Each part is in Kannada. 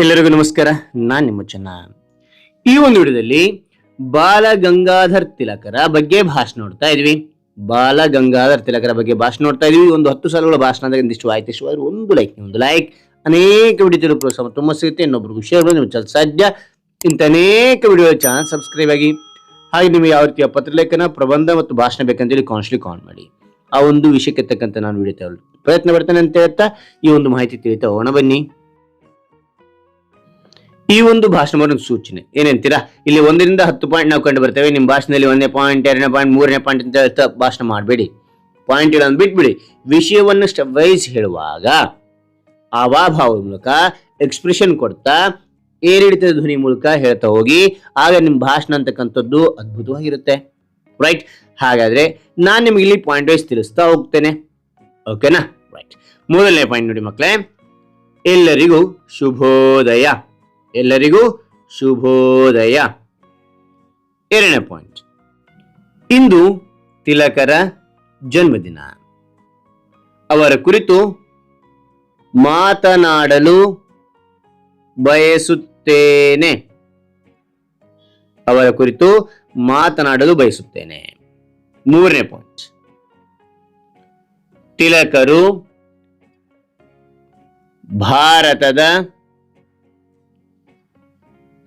ಎಲ್ಲರಿಗೂ ನಮಸ್ಕಾರ, ನಾನ್ ನಿಮ್ಮ ಚೆನ್ನ. ಈ ಒಂದು ವಿಡಿಯೋದಲ್ಲಿ ಬಾಲ ಗಂಗಾಧರ್ ತಿಲಕರ ಬಗ್ಗೆ ಭಾಷಣ ನೋಡ್ತಾ ಇದ್ವಿ. ಬಾಲ ಗಂಗಾಧರ್ ತಿಲಕರ ಬಗ್ಗೆ ಭಾಷಣ ನೋಡ್ತಾ ಇದೀವಿ. ಒಂದು ಹತ್ತು ಸಾಲುಗಳ ಒಂದಿಷ್ಟು ಆಯ್ತು ಇಷ್ಟು ಆದ್ರೆ ಒಂದು ಲೈಕ್ ಒಂದು ಲೈಕ್ ಅನೇಕ ವಿಡಿಯೋ ಪ್ರೋತ್ಸಾಹ ತುಂಬ ಸಿಗುತ್ತೆ. ಇನ್ನೊಬ್ರಿಗೂ ಶೇರ್ ಮಾಡಿ ನಿಮ್ಮ ಸಾಧ್ಯ. ಇಂಥ ಅನೇಕ ವಿಡಿಯೋ ಚಾನಲ್ ಸಬ್ಸ್ಕ್ರೈಬ್ ಆಗಿ, ಹಾಗೆ ನಿಮಗೆ ಯಾವ ರೀತಿಯ ಪತ್ರಲೇಖನ, ಪ್ರಬಂಧ ಮತ್ತು ಭಾಷಣ ಬೇಕಂತೇಳಿ ಕಾನ್ಸ್ಟ್ಲಿ ಕಾಲ್ ಮಾಡಿ. ಆ ಒಂದು ವಿಷಯಕ್ಕೆ ತಕ್ಕಂತ ನಾನು ವಿಡಿಯೋ ಪ್ರಯತ್ನ ಪಡ್ತೇನೆ ಅಂತ ಹೇಳ್ತಾ, ಈ ಒಂದು ಮಾಹಿತಿ ತಿಳಿತಾ ಹೋಗೋಣ ಬನ್ನಿ. ಈ ಒಂದು ಭಾಷಣ ಒಂದು ಸೂಚನೆ. ಏನಂತೀರಾ? ಇಲ್ಲಿ ಒಂದರಿಂದ ಹತ್ತು ಪಾಯಿಂಟ್ ನಾವು ಕಂಡು ಬರ್ತೇವೆ. ನಿಮ್ಮ ಭಾಷಣದಲ್ಲಿ ಒಂದನೇ ಪಾಯಿಂಟ್ ಎರಡನೇ ಪಾಯಿಂಟ್ ಮೂರನೇ ಪಾಯಿಂಟ್ ಅಂತ ಹೇಳ್ತಾ ಭಾಷಣ ಮಾಡಬೇಡಿ. ಪಾಯಿಂಟ್ ಹೇಳೋದು ಬಿಟ್ಬಿಡಿ. ವಿಷಯವನ್ನು ಸ್ಟೆಪ್ ವೈಸ್ ಹೇಳುವಾಗ ಆವಾಭಾವ ಮೂಲಕ ಎಕ್ಸ್ಪ್ರೆಷನ್ ಕೊಡ್ತಾ, ಏರಿಳಿತದ ಧ್ವನಿ ಮೂಲಕ ಹೇಳ್ತಾ ಹೋಗಿ, ಆಗ ನಿಮ್ಮ ಭಾಷಣ ಅಂತಕ್ಕಂಥದ್ದು ಅದ್ಭುತವಾಗಿರುತ್ತೆ. ರೈಟ್ ಹಾಗಾದ್ರೆ ನಾನು ನಿಮಗೆ ಇಲ್ಲಿ ಪಾಯಿಂಟ್ ವೈಸ್ ತಿಳಿಸ್ತಾ ಹೋಗ್ತೇನೆ. ಓಕೆನಾ ರೈಟ್ ಮೂರನೇ ಪಾಯಿಂಟ್ ನೋಡಿ ಮಕ್ಕಳೇ ಎಲ್ಲರಿಗೂ ಶುಭೋದಯ. ಎಲ್ಲರಿಗೂ ಶುಭೋದಯ. ಎರಡನೇ ಪಾಯಿಂಟ್ ಇಂದು ತಿಲಕರ ಜನ್ಮದಿನ. ಅವರ ಕುರಿತು ಮಾತನಾಡಲು ಬಯಸುತ್ತೇನೆ. ಅವರ ಕುರಿತು ಮಾತನಾಡಲು ಬಯಸುತ್ತೇನೆ. ಮೂರನೇ ಪಾಯಿಂಟ್ ತಿಲಕರು ಭಾರತದ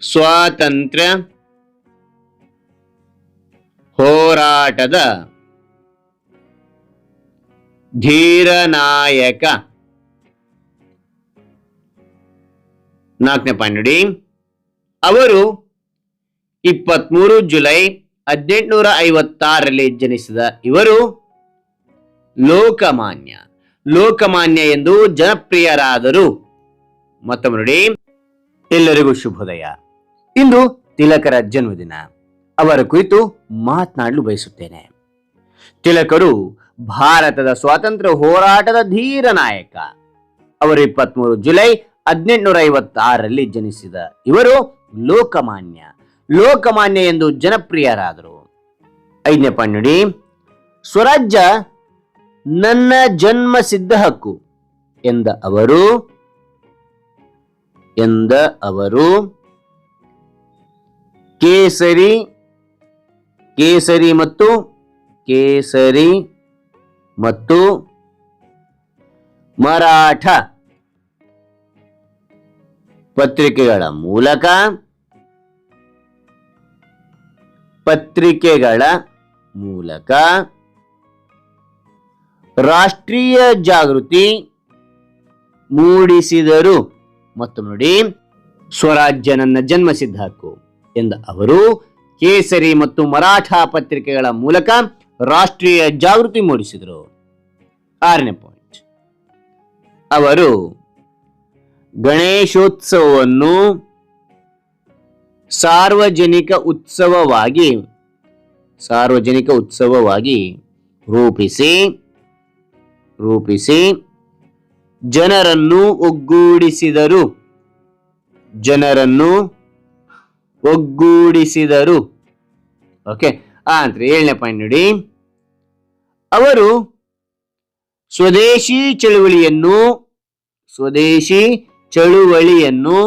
ಸ್ವಾತಂತ್ರ್ಯ ಹೋರಾಟದ ಧೀರನಾಯಕ. ನಾಲ್ಕನೇ ನೋಡಿ. ಅವರು ಇಪ್ಪತ್ಮೂರು ಜುಲೈ ಹದಿನೆಂಟುನೂರ ಐವತ್ತಾರರಲ್ಲಿ ಜನಿಸಿದ ಇವರು ಲೋಕಮಾನ್ಯ. ಲೋಕಮಾನ್ಯ ಎಂದು ಜನಪ್ರಿಯರಾದರು. ಮತ್ತೊಮ್ಮೆ ನೋಡಿ. ಎಲ್ಲರಿಗೂ ಶುಭೋದಯ. ಇಂದು ತಿಲಕರ ಜನ್ಮದಿನ. ಅವರ ಕುರಿತು ಮಾತನಾಡಲು ಬಯಸುತ್ತೇನೆ. ತಿಲಕರು ಭಾರತದ ಸ್ವಾತಂತ್ರ್ಯ ಹೋರಾಟದ ಧೀರ ನಾಯಕ. ಅವರು ಇಪ್ಪತ್ಮೂರು ಜುಲೈ ಹದಿನೆಂಟುನೂರ ಐವತ್ತಾರರಲ್ಲಿ ಜನಿಸಿದ ಇವರು ಲೋಕಮಾನ್ಯ. ಲೋಕಮಾನ್ಯ ಎಂದು ಜನಪ್ರಿಯರಾದರು. ಐದನೇ ಪಣ್ಣುಡಿ ಸ್ವರಾಜ್ಯ ನನ್ನ ಜನ್ಮ ಸಿದ್ಧ ಹಕ್ಕು ಎಂದ ಅವರು ಎಂದ ಅವರು ಕೇಸರಿ ಕೇಸರಿ ಮತ್ತು ಕೇಸರಿ ಮತ್ತು ಮರಾಠ ಪತ್ರಿಕೆಗಳ ಮೂಲಕ ಪತ್ರಿಕೆಗಳ ಮೂಲಕ ರಾಷ್ಟ್ರೀಯ ಜಾಗೃತಿ ಮೂಡಿಸಿದರು. ಮತ್ತು ನೋಡಿ, ಸ್ವರಾಜ್ಯ ನನ್ನ ಜನ್ಮಸಿದ್ಧ ಹಕ್ಕು ಅವರು, ಕೇಸರಿ ಮತ್ತು ಮರಾಠ ಪತ್ರಿಕೆಗಳ ಮೂಲಕ ರಾಷ್ಟ್ರೀಯ ಜಾಗೃತಿ ಮೂಡಿಸಿದರು. ಆರನೇ ಪಾಯಿಂಟ್ ಅವರು, ಗಣೇಶೋತ್ಸವವನ್ನು ಸಾರ್ವಜನಿಕ ಉತ್ಸವವಾಗಿ ಸಾರ್ವಜನಿಕ ಉತ್ಸವವಾಗಿ ರೂಪಿಸಿ ರೂಪಿಸಿ ಜನರನ್ನು ಒಗ್ಗೂಡಿಸಿದರು. ಜನರನ್ನು ಒಗ್ಗೂಡಿಸಿದರು. ಓಕೆ, ಆ ಅಂತ ಏಳನೇ ಪಾಯಿಂಟ್ ನೋಡಿ. ಅವರು ಸ್ವದೇಶಿ ಚಳುವಳಿಯನ್ನು ಸ್ವದೇಶಿ ಚಳುವಳಿಯನ್ನು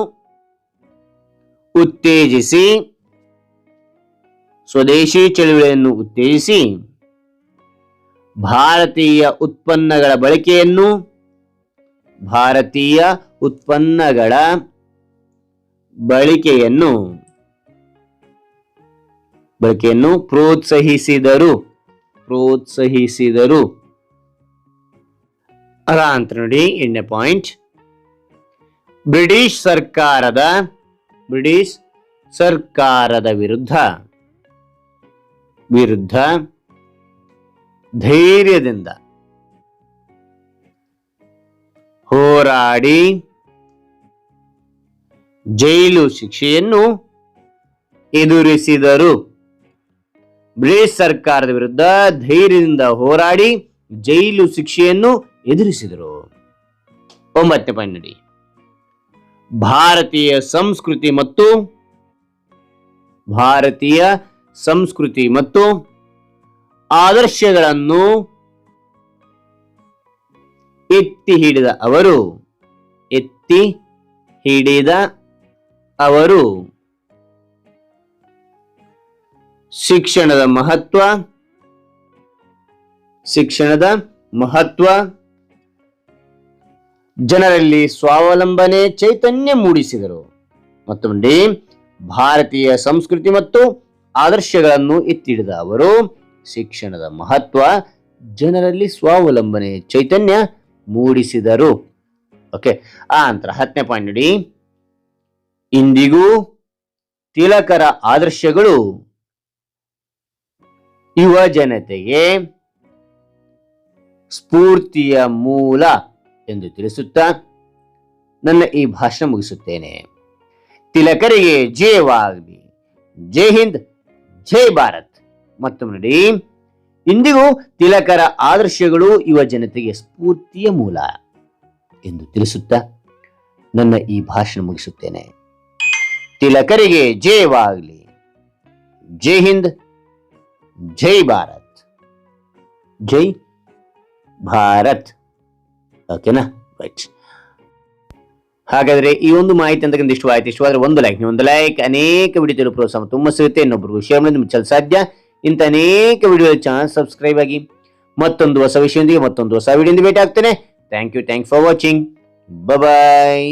ಉತ್ತೇಜಿಸಿ, ಸ್ವದೇಶಿ ಚಳುವಳಿಯನ್ನು ಉತ್ತೇಜಿಸಿ, ಭಾರತೀಯ ಉತ್ಪನ್ನಗಳ ಬಳಕೆಯನ್ನು, ಭಾರತೀಯ ಉತ್ಪನ್ನಗಳ ಬಳಕೆಯನ್ನು ಬಳಕೆಯನ್ನು ಪ್ರೋತ್ಸಾಹಿಸಿದರು. ಪ್ರೋತ್ಸಾಹಿಸಿದರು. ಅಲ್ಲ ಅಂತ ನೋಡಿ ಎಂಟನೇ ಪಾಯಿಂಟ್ ಬ್ರಿಟಿಷ್ ಸರ್ಕಾರದ ಬ್ರಿಟಿಷ್ ಸರ್ಕಾರದ ವಿರುದ್ಧ ವಿರುದ್ಧ ಧೈರ್ಯದಿಂದ ಹೋರಾಡಿ ಜೈಲು ಶಿಕ್ಷೆಯನ್ನು ಎದುರಿಸಿದರು. ಬ್ರಿಟಿಷ್ ಸರ್ಕಾರದ ವಿರುದ್ಧ ಧೈರ್ಯದಿಂದ ಹೋರಾಡಿ ಜೈಲು ಶಿಕ್ಷೆಯನ್ನು ಎದುರಿಸಿದರು. ಒಂಬತ್ತನೇ ಪಾಯಿಂಟ್ ಭಾರತೀಯ ಸಂಸ್ಕೃತಿ ಮತ್ತು ಭಾರತೀಯ ಸಂಸ್ಕೃತಿ ಮತ್ತು ಆದರ್ಶಗಳನ್ನು ಎತ್ತಿ ಹಿಡಿದ ಅವರು, ಎತ್ತಿ ಹಿಡಿದ ಅವರು ಶಿಕ್ಷಣದ ಮಹತ್ವ ಶಿಕ್ಷಣದ ಮಹತ್ವ, ಜನರಲ್ಲಿ ಸ್ವಾವಲಂಬನೆ, ಚೈತನ್ಯ ಮೂಡಿಸಿದರು. ಮತ್ತೊಂದು, ಭಾರತೀಯ ಸಂಸ್ಕೃತಿ ಮತ್ತು ಆದರ್ಶಗಳನ್ನು ಎತ್ತಿಡಿದ ಅವರು, ಶಿಕ್ಷಣದ ಮಹತ್ವ, ಜನರಲ್ಲಿ ಸ್ವಾವಲಂಬನೆ, ಚೈತನ್ಯ ಮೂಡಿಸಿದರು. ಓಕೆ, ಆ ನಂತರ ಹತ್ತನೇ ಪಾಯಿಂಟ್ ನೋಡಿ. ಇಂದಿಗೂ ತಿಲಕರ ಆದರ್ಶಗಳು ಯುವ ಜನತೆಗೆ ಸ್ಫೂರ್ತಿಯ ಮೂಲ ಎಂದು ತಿಳಿಸುತ್ತಾ ನನ್ನ ಈ ಭಾಷಣ ಮುಗಿಸುತ್ತೇನೆ. ತಿಲಕರಿಗೆ ಜಯವಾಗಲಿ ಜೈ ಹಿಂದ್, ಜೈ ಭಾರತ್. ಮತ್ತೊಮ್ಮೆ ನೋಡಿ, ಇಂದಿಗೂ ತಿಲಕರ ಆದರ್ಶಗಳು ಯುವ ಜನತೆಗೆ ಸ್ಫೂರ್ತಿಯ ಮೂಲ ಎಂದು ತಿಳಿಸುತ್ತಾ ನನ್ನ ಈ ಭಾಷಣ ಮುಗಿಸುತ್ತೇನೆ. ತಿಲಕರಿಗೆ ಜಯವಾಗಲಿ ಜೈ ಹಿಂದ್ ಜೈ ಭಾರತ್. ಜೈ ಭಾರತ್. ಓಕೆನಾ ರೈಟ್ ಹಾಗಾದ್ರೆ ಈ ಒಂದು ಮಾಹಿತಿ ಅಂತಕ್ಕಂಥ ಇಷ್ಟವಾಯಿತು ಇಷ್ಟವಾದರೆ ಒಂದು ಲೈಕ್ ನೀವು ಒಂದು ಲೈಕ್ ಅನೇಕ ವಿಡಿಯೋ ಪ್ರೋತ್ಸಾಹ ತುಂಬ ಸಿಗುತ್ತೆ. ಇನ್ನೊಬ್ಬರು ಶೇರ್ ಮಾಡಿ ನಿಮ್ಗೆ ಸಾಧ್ಯ. ಇಂಥ ಅನೇಕ ವಿಡಿಯೋ ಚಾನಲ್ ಸಬ್ಸ್ಕ್ರೈಬ್ ಆಗಿ ಮತ್ತೊಂದು ಹೊಸ ವಿಷಯದೊಂದಿಗೆ ಮತ್ತೊಂದು ಹೊಸ ವಿಡಿಯೋದಿಂದ ಭೇಟಿ ಆಗ್ತೇನೆ thank you thank for watching bye